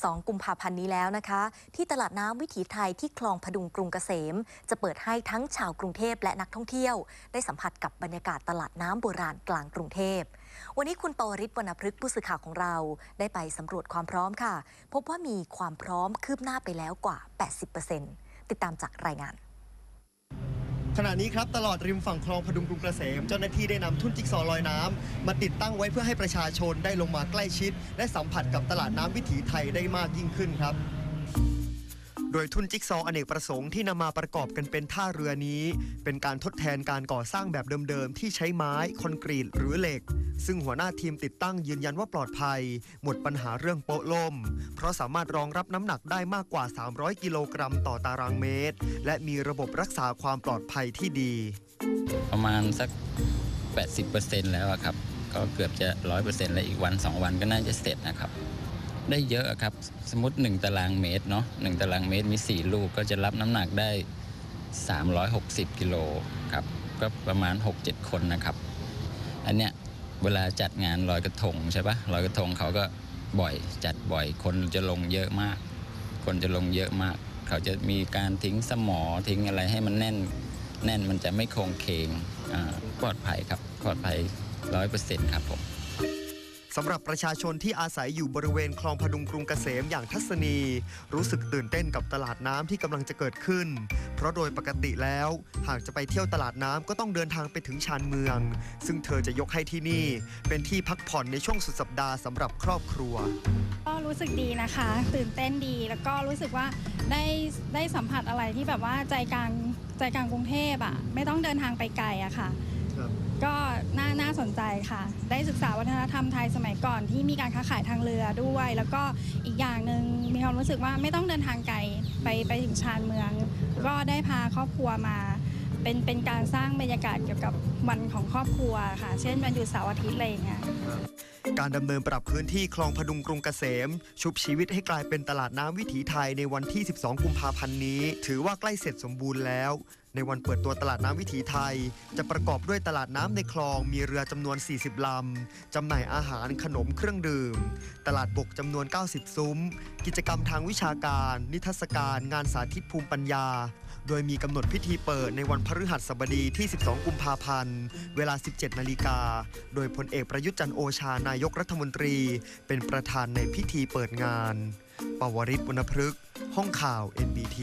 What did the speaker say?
12 กุมภาพันธ์นี้แล้วนะคะ ที่ตลาดน้ำวิถีไทยที่คลองพดุงกรุงเกษม จะเปิดให้ทั้งชาวกรุงเทพและนักท่องเที่ยว ได้สัมผัสกับบรรยากาศตลาดน้ำโบราณกลางกรุงเทพ วันนี้คุณปวริศวรรณพฤกษ์ผู้สื่อข่าวของเรา ได้ไปสำรวจความพร้อมค่ะ พบว่ามีความพร้อมคืบหน้าไปแล้วกว่า 80%ติดตามจากรายงาน ขณะนี้ครับตลอดริมฝั่งคลองพดุงกรุงเกษมเจ้าหน้าที่ได้นำทุ่นจิ๊กซอลอยน้ำมาติดตั้งไว้เพื่อให้ประชาชนได้ลงมาใกล้ชิด และสัมผัสกับตลาดน้ำวิถีไทยได้มากยิ่งขึ้นครับ โดยทุ่นจิ๊กซอว์อเนกประสงค์ที่นำมาประกอบกันเป็นท่าเรือนี้ เป็นการทดแทนการก่อสร้างแบบเดิมๆ ที่ใช้ไม้ คอนกรีตหรือเหล็ก ซึ่งหัวหน้าทีมติดตั้งยืนยันว่าปลอดภัย หมดปัญหาเรื่องโป๊ะลม เพราะสามารถรองรับน้ำหนักได้มากกว่า 300 กิโลกรัมต่อตารางเมตร และมีระบบรักษาความปลอดภัยที่ดี ประมาณสัก 80%แล้วครับ ก็เกือบจะ 100%แล้วอีกวัน 2 วันก็น่าจะเสร็จนะครับ ได้เยอะครับ สมมติ 1 ตารางเมตรเนาะ1ตารางเมตรมี 4 ลูกก็จะรับน้ำหนักได้ 360 กิโลครับ ก็ประมาณ 6-7 คนนะครับ อันเนี้ยเวลาจัดงานลอยกระทงใช่ปะลอยกระทงเขาก็บ่อยจัดบ่อยคนจะลงเยอะมาก คนจะลงเยอะมาก เขาจะมีการทิ้งสมอทิ้งอะไรให้มันแน่น แน่นมันจะไม่โคงเคงปลอดภัยครับปลอดภัยร้อยเปอร์เซ็นต์ครับผม สำหรับประชาชนที่อาศัยอยู่บริเวณคลองพดุงกรุงเกษมอย่างทัศนี รู้สึกตื่นเต้นกับตลาดน้ำที่กำลังจะเกิดขึ้น เพราะโดยปกติแล้ว หากจะไปเที่ยวตลาดน้ำก็ต้องเดินทางไปถึงชานเมือง ซึ่งเธอจะยกให้ที่นี่ เป็นที่พักผ่อนในช่วงสุดสัปดาห์สำหรับครอบครัว ก็รู้สึกดีนะคะ ตื่นเต้นดีแล้วก็รู้สึกว่าได้ได้สัมผัสอะไรที่แบบว่าใจกลางใจกลางกรุงเทพอะไม่ต้องเดินทางไปไกลอะค่ะ ครับก็น่าน่าสนใจค่ะ ได้ศึกษาวัฒนธรรมไทยสมัยก่อนที่มีการค้าขายทางเรือด้วย แล้วก็อีกอย่างหนึ่งมีความรู้สึกว่าไม่ต้องเดินทางไกลไปไปถึงชานเมือง ก็ได้พาครอบครัวมา เป็นเป็นการสร้างบรรยากาศเกี่ยวกับวันของครอบครัวค่ะ เช่นวันหยุดเสาร์อาทิตย์อะไรอย่างเงี้ยการดำเนินปรับพื้นที่คลองพดุงกรุงเกษม ชุบชีวิตให้กลายเป็นตลาดน้ำวิถีไทยในวันที่ 12 กุมภาพันธ์นี้ ถือว่าใกล้เสร็จสมบูรณ์แล้ว ในวันเปิดตัวตลาดน้ำวิถีไทย จะประกอบด้วยตลาดน้ำในคลองมีเรือจำนวน 40 ลำจำหน่ายอาหารขนมเครื่องดื่ม ตลาดบกจำนวน 90 ซุ้ม กิจกรรมทางวิชาการ นิทรรศการ งานสาธิตภูมิปัญญา โดยมีกำหนดพิธีเปิดในวันพฤหัสบดีที่ 12 กุมภาพันธ์ เวลา 17 นาฬิกา โดยพลเอกประยุทธ์จันโอชานายกรัฐมนตรี เป็นประธานในพิธีเปิดงาน ปวริศวรรณพฤกษ์ห้องข่าว NBT